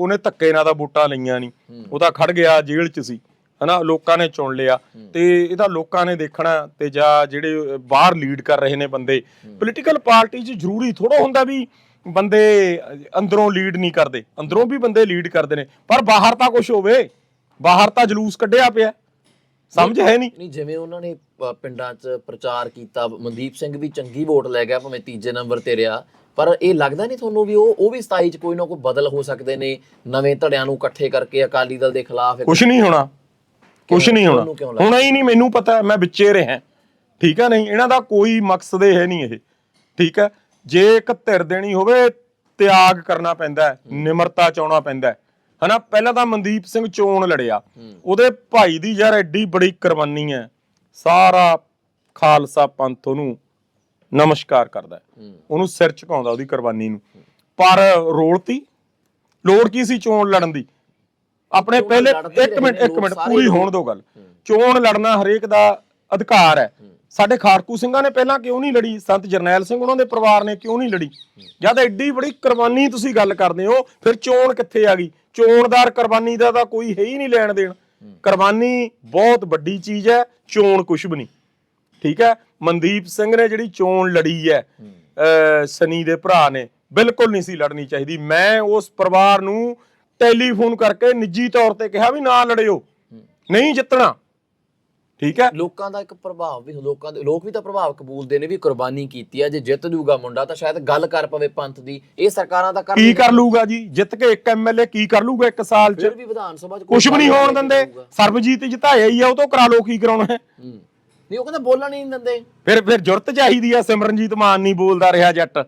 ਉਹਨੇ ਧੱਕੇ ਨਾਲ ਤਾਂ ਵੋਟਾਂ ਲਈਆਂ ਨਹੀਂ ਉਹ ਤਾਂ ਖੜ ਗਿਆ ਜੇਲ੍ਹ 'ਚ ਸੀ ਹਨਾ? ਲੋਕਾਂ ਨੇ ਚੁਣ ਲਿਆ। ਤੇ ਇਹ ਤਾਂ ਲੋਕਾਂ ਨੇ ਦੇਖਣਾ ਤੇ ਜਾਂ ਜਿਹੜੇ ਬਾਹਰ ਲੀਡ ਕਰ ਰਹੇ ਨੇ ਬੰਦੇ ਪੋਲੀਟੀਕਲ ਪਾਰਟੀ 'ਚ ਜ਼ਰੂਰੀ ਥੋੜਾ ਹੁੰਦਾ ਵੀ ਬੰਦੇ ਅੰਦਰੋਂ ਲੀਡ ਨਹੀਂ ਕਰਦੇ। ਅੰਦਰੋਂ ਵੀ ਬੰਦੇ ਲੀਡ ਕਰਦੇ ਨੇ ਪਰ ਬਾਹਰ ਤਾਂ ਕੁਝ ਹੋਵੇ। ਬਾਹਰ ਤਾਂ ਜਲੂਸ ਕੱਢਿਆ ਪਿਆ। ਸਮਝ ਹੈ ਨਹੀਂ। ਨਹੀਂ ਜਿਵੇਂ ਉਹਨਾਂ ਨੇ ਅ, ਪਿੰਡਾਂ 'ਚ ਪ੍ਰਚਾਰ ਕੀਤਾ ਮਨਦੀਪ ਸਿੰਘ ਵੀ ਚੰਗੀ ਵੋਟ ਲੈ ਗਿਆ ਭਾਵੇਂ ਤੀਜੇ ਨੰਬਰ ਤੇ ਰਿਹਾ। ਪਰ ਇਹ ਲੱਗਦਾ ਨਹੀਂ ਤੁਹਾਨੂੰ ਵੀ ਉਹ ਉਹ ਵੀ 27 'ਚ ਕੋਈ ਨਾ ਕੋਈ ਬਦਲ ਹੋ ਸਕਦੇ ਨੇ ਨਵੇਂ ਧੜਿਆਂ ਨੂੰ ਇਕੱਠੇ ਕਰਕੇ ਅਕਾਲੀ ਦਲ ਦੇ ਖਿਲਾਫ ਕੁਝ ਨਹੀਂ ਹੋਣਾ। ਕੁਝ ਨਹੀਂ ਹੋਣਾ। ਤੁਹਾਨੂੰ ਕਿਉਂ ਲੱਗਦਾ? ਹੋਣਾ ਹੀ ਨਹੀਂ ਮੈਨੂੰ ਪਤਾ ਹੈ, ਮੈਂ ਵਿੱਚੇ ਰਿਹਾ। ਠੀਕ ਹੈ ਨਹੀਂ? ਇਹਨਾਂ ਦਾ ਕੋਈ ਮਕਸਦ ਇਹ ਨਹੀਂ ਇਹ। ਠੀਕ ਹੈ ਜੇ ਇੱਕ ਧਿਰ ਦੇਣੀ ਹੋਵੇ ਤਿਆਗ ਕਰਨਾ ਪੈਂਦਾ ਹੈ ਨਿਮਰਤਾ ਚਾਉਣਾ ਪੈਂਦਾ ਹੈ। ਹਨਾ ਪਹਿਲਾਂ ਤਾਂ ਮਨਦੀਪ ਸਿੰਘ ਚੋਣ ਲੜਿਆ। ਉਹਦੇ ਭਾਈ ਦੀ ਯਾਰ ਐਡੀ ਬੜੀ ਕੁਰਬਾਨੀ ਹੈ ਸਾਰਾ ਖਾਲਸਾ ਪੰਥ ਉਹਨੂੰ ਨਮਸਕਾਰ ਕਰਦਾ। ਉਹਨੂੰ ਸਿਰ ਝੁਕਾਉਂਦਾ ਉਹਦੀ ਕੁਰਬਾਨੀ ਨੂੰ। ਪਰ ਰੋਲਤੀ ਲੋੜ ਕੀ ਸੀ ਚੋਣ ਲੜਨ ਦੀ? ਆਪਣੇ ਪਹਿਲੇ ਲੜਦੇ ਇੱਕ ਮਿੰਟ ਰਹੇ ਇੱਕ ਲੋਕ ਮਿੰਟ ਸਾਰੇ ਪੂਰੀ। ਹੋਣ ਦੋ ਗੱਲ। ਚੋਣ ਲੜਨਾ ਹਰੇਕ ਦਾ ਅਧਿਕਾਰ ਹੈ। ਸਾਡੇ ਖਾੜਕੂ ਸਿੰਘਾਂ ਨੇ ਪਹਿਲਾਂ ਕਿਉਂ ਨਹੀਂ ਲੜੀ? ਸੰਤ ਜਰਨੈਲ ਸਿੰਘ ਉਹਨਾਂ ਦੇ ਪਰਿਵਾਰ ਨੇ ਕਿਉਂ ਨਹੀਂ ਲੜੀ? ਜਦ ਐਡੀ ਬੜੀ ਕੁਰਬਾਨੀ ਤੁਸੀਂ ਗੱਲ ਕਰਦੇ ਹੋ, ਫਿਰ ਚੋਣ ਕਿੱਥੇ ਆ ਗਈ? ਚੋਣਦਾਰ ਕੁਰਬਾਨੀ ਦਾ ਤਾਂ ਕੋਈ ਹੈ ਹੀ ਨਹੀਂ ਲੈਣ ਦੇਣ। ਕੁਰਬਾਨੀ ਬਹੁਤ ਵੱਡੀ ਚੀਜ਼ ਹੈ, ਚੋਣ ਕੁਛ ਵੀ ਨਹੀਂ। ਠੀਕ ਹੈ? ਮਨਦੀਪ ਸਿੰਘ ਨੇ ਜਿਹੜੀ ਚੋਣ ਲੜੀ ਹੈ, ਅਹ, ਸਨੀ ਦੇ ਭਰਾ ਨੇ, ਬਿਲਕੁਲ ਨਹੀਂ ਸੀ ਲੜਨੀ ਚਾਹੀਦੀ। ਮੈਂ ਉਸ ਪਰਿਵਾਰ ਨੂੰ ਟੈਲੀਫੋਨ ਕਰਕੇ ਨਿੱਜੀ ਤੌਰ ਤੇ ਕਿਹਾ ਵੀ ਨਾ ਲੜਿਓ। ਨਹੀਂ ਜਿੱਤਣਾ। ਠੀਕ ਹੈ? ਲੋਕਾਂ ਦਾ ਇੱਕ ਪ੍ਰਭਾਵ ਵੀ ਲੋਕਾਂ ਦੇ ਲੋਕ ਵੀ ਤਾਂ ਪ੍ਰਭਾਵ ਕਬੂਲਦੇ ਨੇ ਵੀ ਕੁਰਬਾਨੀ ਕੀਤੀ ਹੈ ਜੇ ਜਿੱਤ ਜੂਗਾ ਮੁੰਡਾ ਤਾਂ ਸ਼ਾਇਦ ਗੱਲ ਕਰ ਪਵੇ ਪੰਥ ਦੀ ਇਹ ਸਰਕਾਰਾਂ ਦਾ ਕਰ ਕੀ ਕਰ ਲੂਗਾ ਜੀ? ਜਿੱਤ ਕੇ ਇੱਕ ਐਮਐਲਏ ਕੀ ਕਰ ਲੂਗਾ ਇੱਕ ਸਾਲ ਚ? ਫਿਰ ਵੀ ਵਿਧਾਨ ਸਭਾ 'ਚ ਕੁਝ ਵੀ ਨਹੀਂ ਹੋਣ ਦਿੰਦੇ। ਸਰਬਜੀਤ ਜਿਤਾਇਆ ਹੀ ਆ ਉਹ ਤੋਂ ਕਰਾ ਲੋ ਕੀ ਕਰਾਉਣਾ ਹੈ। ਨਹੀਂ ਉਹ ਕਹਿੰਦਾ ਬੋਲਣ ਹੀ ਨਹੀਂ ਦਿੰਦੇ। ਫਿਰ ਫਿਰ ਜੁਰਤ ਚਾਹੀਦੀ ਆ ਸਿਮਰਨਜੀਤ ਮਾਨ ਨਹੀਂ ਬੋਲਦਾ ਰਿਹਾ ਜੱਟ।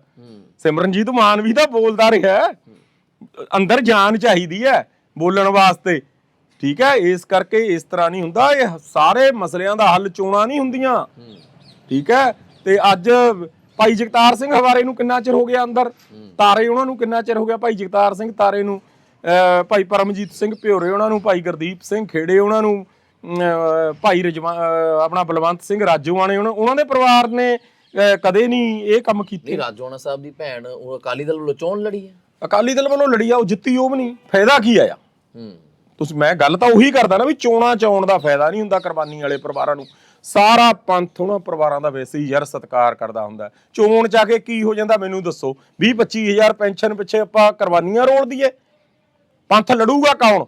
ਸਿਮਰਨਜੀਤ ਮਾਨ ਵੀ ਤਾਂ ਬੋਲਦਾ ਰਿਹਾ। ਅੰਦਰ ਜਾਨ ਚਾਹੀਦੀ ਹੈ ਬੋਲਣ ਵਾਸਤੇ। ਠੀਕ ਹੈ ਇਸ ਕਰਕੇ ਇਸ ਤਰ੍ਹਾਂ ਨਹੀਂ ਹੁੰਦਾ। ਇਹ ਸਾਰੇ ਮਸਲਿਆਂ ਦਾ ਹੱਲ ਚੋਣਾਂ ਨਹੀਂ ਹੁੰਦੀਆਂ। ਠੀਕ ਹੈ ਤੇ ਅੱਜ ਭਾਈ ਜਗਤਾਰ ਸਿੰਘ ਹਵਾਰੇ ਨੂੰ ਕਿੰਨਾ ਚਿਰ ਹੋ ਗਿਆ ਅੰਦਰ? ਤਾਰੇ ਉਹਨਾਂ ਨੂੰ ਕਿੰਨਾ ਚਿਰ ਹੋ ਗਿਆ ਭਾਈ ਜਗਤਾਰ ਸਿੰਘ ਤਾਰੇ ਨੂੰ? ਭਾਈ ਪਰਮਜੀਤ ਸਿੰਘ ਭਿਓਰੇ ਉਹਨਾਂ ਨੂੰ ਭਾਈ ਗੁਰਦੀਪ ਸਿੰਘ ਖੇੜੇ ਉਹਨਾਂ ਨੂੰ ਭਾਈ ਰਜਵਾ ਆਪਣਾ ਬਲਵੰਤ ਸਿੰਘ ਰਾਜੋਆਣੇ ਉਹਨਾਂ ਦੇ ਪਰਿਵਾਰ ਨੇ ਕਦੇ ਨਹੀਂ ਇਹ ਕੰਮ ਕੀਤੇ। ਨਹੀਂ ਰਾਜੋਣਾ ਸਾਹਿਬ ਦੀ ਭੈਣ ਉਹ ਅਕਾਲੀ ਦਲ ਵੱਲੋਂ ਚੋਣ ਲੜੀ ਹੈ। ਅਕਾਲੀ ਦਲ ਵੱਲੋਂ ਲੜੀ ਆ ਉਹ ਜਿੱਤੀ ਉਹ ਵੀ ਨਹੀਂ। ਫਾਇਦਾ ਕੀ ਆਇਆ? ਹੂੰ। ਤੁਸੀਂ ਮੈਂ ਗੱਲ ਤਾਂ ਉਹੀ ਕਰਦਾ ਨਾ ਵੀ ਚੋਣਾ ਚਾਉਣ ਦਾ ਫਾਇਦਾ ਨਹੀਂ ਹੁੰਦਾ ਕੁਰਬਾਨੀ ਵਾਲੇ ਪਰਿਵਾਰਾਂ ਨੂੰ। ਸਾਰਾ ਪੰਥ ਉਹਨਾਂ ਪਰਿਵਾਰਾਂ ਦਾ ਵੈਸੇ ਹੀ ਯਾਰ ਸਤਿਕਾਰ ਕਰਦਾ ਹੁੰਦਾ। ਚੋਣ ਆ ਕੇ ਕੀ ਹੋ ਜਾਂਦਾ ਮੈਨੂੰ ਦੱਸੋ। 20 25000 ਪੈਨਸ਼ਨ ਪਿੱਛੇ ਆਪਾਂ ਕੁਰਬਾਨੀਆਂ ਰੋਲ ਦਈਏ। ਪੰਥ ਲੜੂਗਾ ਕੌਣ?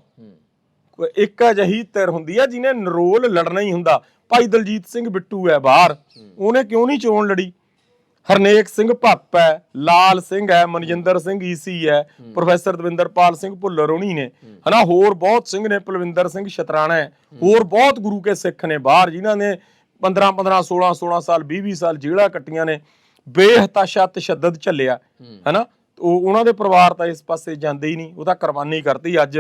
ਇੱਕ ਅਜਿਹੀ ਧਿਰ ਹੁੰਦੀ ਹੈ ਜਿਹਨੇ ਨਰੋਲ ਲੜਨਾ ਹੀ ਹੁੰਦਾ। ਭਾਈ ਦਲਜੀਤ ਸਿੰਘ ਬਿੱਟੂ ਹੈ ਬਾਹਰ। ਉਹਨੇ ਕਿਉਂ ਨਹੀਂ ਚੋਣ ਲੜੀ? ਹਰਨੇਕ ਸਿੰਘ ਭੱਪ ਹੈ ਲਾਲ ਸਿੰਘ ਹੈ ਮਨਜਿੰਦਰ ਸਿੰਘ ਈਸੀ ਹੈ ਪ੍ਰੋਫੈਸਰ ਦਵਿੰਦਰਪਾਲ ਸਿੰਘ ਭੁੱਲਰ ਹੋਣੀ ਨੇ। ਹਨਾ ਹੋਰ ਬਹੁਤ ਸਿੰਘ ਨੇ ਪਲਵਿੰਦਰ ਸਿੰਘ ਸ਼ਤਰਾਣਾ ਹੈ। ਹੋਰ ਬਹੁਤ ਗੁਰੂ ਕੇ ਸਿੱਖ ਨੇ ਬਾਹਰ ਜਿਨ੍ਹਾਂ ਨੇ 15 15 16 16 ਸਾਲ 20 20 ਸਾਲ ਜੇਲ੍ਹਾਂ ਕੱਟੀਆਂ ਨੇ ਬੇਹਤਾਸ਼ਾ ਤਸ਼ੱਦਦ ਝੱਲਿਆ। ਹਨਾ ਉਹ ਉਹਨਾਂ ਦੇ ਪਰਿਵਾਰ ਤਾਂ ਇਸ ਪਾਸੇ ਜਾਂਦੇ ਹੀ ਨਹੀਂ ਉਹ ਤਾਂ ਕੁਰਬਾਨੀ ਕਰਦੀ ਅੱਜ।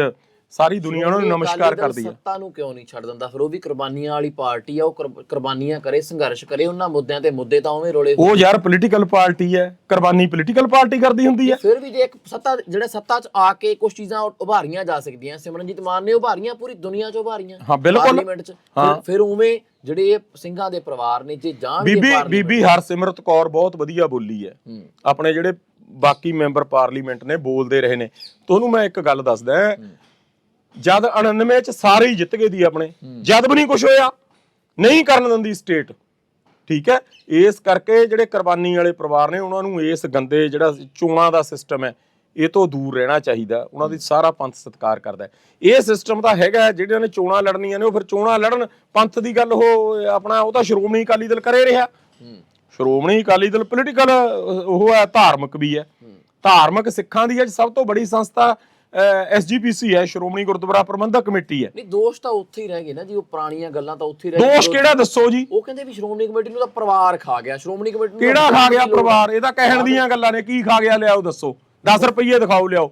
ਸਾਰੀ ਦੁਨੀਆ ਨੂੰ ਨਮਸਕਾਰ ਕਰਦੀ ਹੈ। ਸੱਤਾ ਨੂੰ ਕਿਉਂ ਨਹੀਂ ਛੱਡ ਦਿੰਦਾ? ਫਿਰ ਉਹ ਵੀ ਕੁਰਬਾਨੀਆਂ ਵਾਲੀ ਪਾਰਟੀ ਆ ਉਹ ਕੁਰ- ਕੁਰਬਾਨੀਆਂ ਕਰੇ ਸੰਘਰਸ਼ ਕਰੇ ਉਹਨਾਂ ਮੁੱਦਿਆਂ ਤੇ ਮੁੱਦੇ ਤਾਂ ਉਵੇਂ ਰੋਲੇ ਉਹ ਯਾਰ ਪੋਲੀਟੀਕਲ ਪਾਰਟੀ ਹੈ ਕੁਰਬਾਨੀ ਪੋਲੀਟੀਕਲ ਪਾਰਟੀ ਕਰਦੀ ਹੁੰਦੀ ਹੈ। ਫਿਰ ਵੀ ਜੇ ਇੱਕ ਸੱਤਾ ਜਿਹੜੇ ਸੱਤਾ 'ਚ ਆ ਕੇ ਕੁਝ ਚੀਜ਼ਾਂ ਉਭਾਰੀਆਂ ਜਾ ਸਕਦੀਆਂ ਸਿਮਰਨਜੀਤ ਮਾਨ ਨੇ ਉਭਾਰੀਆਂ ਪੂਰੀ ਦੁਨੀਆ 'ਚ ਉਭਾਰੀਆਂ। ਹਾਂ, ਬਿਲਕੁਲ। ਪਾਰਲੀਮੈਂਟ 'ਚ। ਫਿਰ- ਉਵੇਂ ਜਿਹੜੇ ਇਹ ਸਿੰਘਾਂ ਦੇ ਪਰਿਵਾਰ ਨੇ ਜੇ ਜਾਣਗੇ ਬੀਬੀ ਬੀਬੀ ਹਰਸਿਮਰਤ ਕੌਰ ਬਹੁਤ ਵਧੀਆ ਬੋਲੀ ਹੂੰ। ਆਪਣੇ ਜਿਹੜੇ ਬਾਕੀ ਮੈਂਬਰ ਪਾਰਲੀਮੈਂਟ ਨੇ ਬੋਲਦੇ ਰਹੇ ਨੇ। ਤੁਹਾਨੂੰ ਮੈਂ ਇੱਕ ਗੱਲ ਦੱਸਦਾ ਜਦ 99 ਚ ਸਾਰੇ ਹੀ ਜਿੱਤ ਗਏ ਦੀ ਆਪਣੇ ਜਦ ਵੀ ਨਹੀਂ ਕੁਝ ਹੋਇਆ ਨਹੀਂ ਕਰਨ ਦਿੰਦੀ ਸਟੇਟ ਠੀਕ ਹੈ? ਇਸ ਕਰਕੇ ਜਿਹੜੇ ਕੁਰਬਾਨੀ ਵਾਲੇ ਪਰਿਵਾਰ ਨੇ ਉਹਨਾਂ ਨੂੰ ਇਸ ਗੰਦੇ ਜਿਹੜਾ ਚੋਣਾਂ ਦਾ ਸਿਸਟਮ ਹੈ ਇਹ ਤੋਂ ਦੂਰ ਰਹਿਣਾ ਚਾਹੀਦਾ। ਉਹਨਾਂ ਦੀ ਸਾਰਾ ਪੰਥ ਸਤਿਕਾਰ ਕਰਦਾ ਇਹ ਸਿਸਟਮ ਤਾਂ ਹੈਗਾ ਜਿਹੜਿਆਂ ਨੇ ਚੋਣਾਂ ਲੜਨੀਆਂ ਨੇ ਉਹ ਫਿਰ ਚੋਣਾਂ ਲੜਨ ਪੰਥ ਦੀ ਗੱਲ ਉਹ ਆਪਣਾ ਉਹ ਤਾਂ ਸ਼੍ਰੋਮਣੀ ਅਕਾਲੀ ਦਲ ਕਰੇ ਰਿਹਾ। ਸ਼੍ਰੋਮਣੀ ਅਕਾਲੀ ਦਲ ਪੋਲੀਟੀਕਲ ਉਹ ਹੈ ਧਾਰਮਿਕ ਵੀ ਹੈ। ਧਾਰਮਿਕ ਸਿੱਖਾਂ ਦੀ ਅੱਜ ਸਭ ਤੋਂ ਬੜੀ ਸੰਸਥਾ ਐਸਜੀਪੀਸੀ ਹੈ ਸ਼੍ਰੋਮਣੀ ਗੁਰਦੁਆਰਾ ਪ੍ਰਬੰਧਕ ਕਮੇਟੀ ਹੈ। ਨਹੀਂ ਦੋਸ਼ ਤਾਂ ਉੱਥੇ ਹੀ ਰਹਿ ਗਏ ਨਾ ਜੀ ਉਹ ਪੁਰਾਣੀਆਂ ਗੱਲਾਂ ਤਾਂ ਉੱਥੇ ਹੀ ਰਹਿ ਗਈਆਂ। ਦੋਸ਼ ਕਿਹੜਾ ਦੱਸੋ ਜੀ? ਉਹ ਕਹਿੰਦੇ ਵੀ ਸ਼੍ਰੋਮਣੀ ਕਮੇਟੀ ਨੂੰ ਤਾਂ ਪਰਿਵਾਰ ਖਾ ਗਿਆ ਸ਼੍ਰੋਮਣੀ ਕਮੇਟੀ ਨੂੰ ਕਿਹੜਾ ਖਾ ਗਿਆ ਪਰਿਵਾਰ ਇਹ ਤਾਂ ਕਹਿਣ ਦੀਆਂ ਗੱਲਾਂ ਨੇ ਕੀ ਖਾ ਗਿਆ ਲਿਆਓ ਦੱਸੋ। 10 ਰੁਪਏ ਦਿਖਾਓ ਲਿਆਓ।